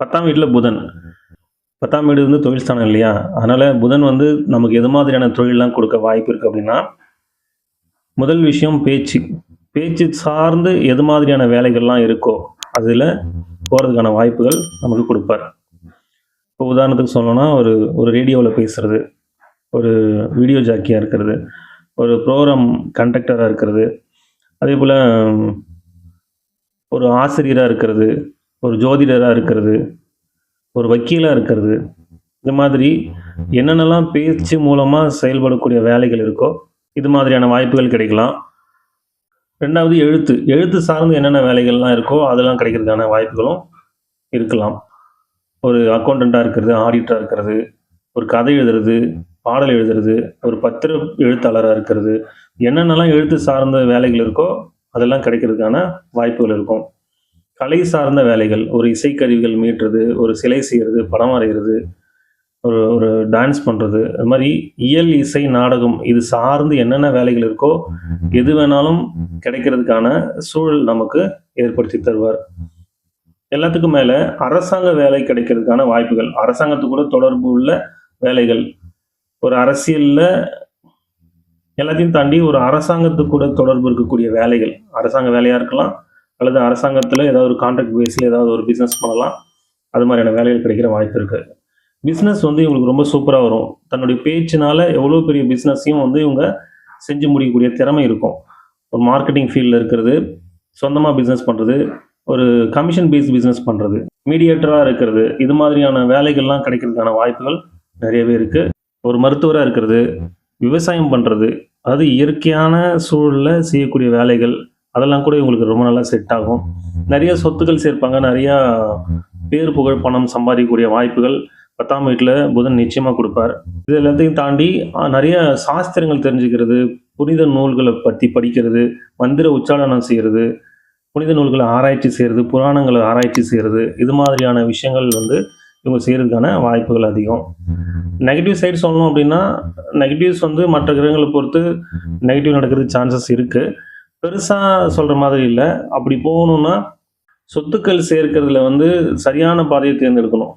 பத்தாம் வீட்டில் புதன். பத்தாம் வீடு வந்து தொழில் ஸ்தானம் இல்லையா? அதனால் புதன் வந்து நமக்கு எது மாதிரியான தொழிலெலாம் கொடுக்க வாய்ப்பு இருக்குது அப்படின்னா முதல் விஷயம் பேச்சு. பேச்சு சார்ந்து எது மாதிரியான வேலைகள்லாம் இருக்கோ அதில் போகிறதுக்கான வாய்ப்புகள் நமக்கு கொடுப்பார். இப்போ உதாரணத்துக்கு சொல்லணும்னா ஒரு ஒரு ரேடியோவில் பேசுகிறது ஒரு வீடியோ ஜாக்கியாக இருக்கிறது ஒரு ப்ரோக்ராம் கண்டக்டராக இருக்கிறது அதே போல் ஒரு ஆசிரியராக இருக்கிறது ஒரு ஜோதிடராக இருக்கிறது ஒரு வக்கீலாக இருக்கிறது இந்த மாதிரி என்னென்னலாம் பேச்சு மூலமாக செயல்படக்கூடிய வேலைகள் இருக்கோ இது மாதிரியான வாய்ப்புகள் கிடைக்கலாம். ரெண்டாவது எழுத்து. எழுத்து சார்ந்து என்னென்ன வேலைகள்லாம் இருக்கோ அதெல்லாம் கிடைக்கிறதுக்கான வாய்ப்புகளும் இருக்கலாம். ஒரு அக்கௌண்டண்ட்டாக இருக்கிறது ஆடிட்டராக இருக்கிறது ஒரு கதை எழுதுறது பாடல் எழுதுறது ஒரு பத்திர எழுத்தாளராக இருக்கிறது என்னென்னலாம் எழுத்து சார்ந்த வேலைகள் இருக்கோ அதெல்லாம் கிடைக்கிறதுக்கான வாய்ப்புகள் இருக்கும். கலை சார்ந்த வேலைகள் ஒரு இசைக்கருவிகள் மீட்டுறது ஒரு சிலை செய்கிறது படம் வரைகிறது ஒரு ஒரு டான்ஸ் பண்ணுறது அது மாதிரி இயல் இசை நாடகம் இது சார்ந்து என்னென்ன வேலைகள் இருக்கோ எது வேணாலும் கிடைக்கிறதுக்கான சூழல் நமக்கு ஏற்படுத்தி தருவார். எல்லாத்துக்கும் மேலே அரசாங்க வேலை கிடைக்கிறதுக்கான வாய்ப்புகள் அரசாங்கத்துக்கூட தொடர்பு உள்ள வேலைகள். ஒரு அரசியலில் எல்லாத்தையும் தாண்டி ஒரு அரசாங்கத்து கூட தொடர்பு இருக்கக்கூடிய வேலைகள் அரசாங்க வேலையாக இருக்கலாம் அல்லது அரசாங்கத்தில் ஏதாவது ஒரு கான்ட்ராக்ட் பேஸில் ஏதாவது ஒரு பிஸ்னஸ் பண்ணலாம். அது மாதிரியான வேலைகள் கிடைக்கிற வாய்ப்பு இருக்குது பிஸ்னஸ் வந்து இவங்களுக்கு ரொம்ப சூப்பராக வரும். தன்னுடைய பேச்சினால் எவ்வளோ பெரிய பிஸ்னஸையும் வந்து இவங்க செஞ்சு முடிக்கக்கூடிய திறமை இருக்கும். ஒரு மார்க்கெட்டிங் ஃபீல்டில் இருக்கிறது சொந்தமாக பிஸ்னஸ் பண்ணுறது ஒரு கமிஷன் பேஸ்ட் பிஸ்னஸ் பண்ணுறது மீடியேட்டராக இருக்கிறது இது மாதிரியான வேலைகள்லாம் கிடைக்கிறதுக்கான வாய்ப்புகள் நிறையவே இருக்குது ஒரு மருத்துவராக இருக்கிறது விவசாயம் பண்ணுறது அதாவது இயற்கையான சூழலில் செய்யக்கூடிய வேலைகள் அதெல்லாம் கூட இவங்களுக்கு ரொம்ப நல்லா செட் ஆகும். நிறைய சொத்துக்கள் சேர்ப்பாங்க. நிறையா பேர் புகழ் பணம் சம்பாதிக்கக்கூடிய வாய்ப்புகள் பத்தாம் வீட்டில் புதன் நிச்சயமாக கொடுப்பார். இது எல்லாத்தையும் தாண்டி நிறைய சாஸ்திரங்கள் தெரிஞ்சுக்கிறது புனித நூல்களை பற்றி படிக்கிறது மந்திர உச்சாரணம் செய்கிறது புனித நூல்களை ஆராய்ச்சி செய்கிறது புராணங்களை ஆராய்ச்சி செய்கிறது இது மாதிரியான விஷயங்கள் வந்து இவங்க செய்கிறதுக்கான வாய்ப்புகள் அதிகம். நெகட்டிவ் சைடு சொல்லணும் அப்படின்னா நெகட்டிவ்ஸ் வந்து மற்ற கிரகங்களை பொறுத்து நெகட்டிவ் நடக்கிறதுக்கு சான்சஸ் இருக்குது பெருசாக சொல்கிற மாதிரி இல்லை. அப்படி போகணுன்னா சொத்துக்கள் சேர்க்கறதுல வந்து சரியான பாதையை தேர்ந்தெடுக்கணும்.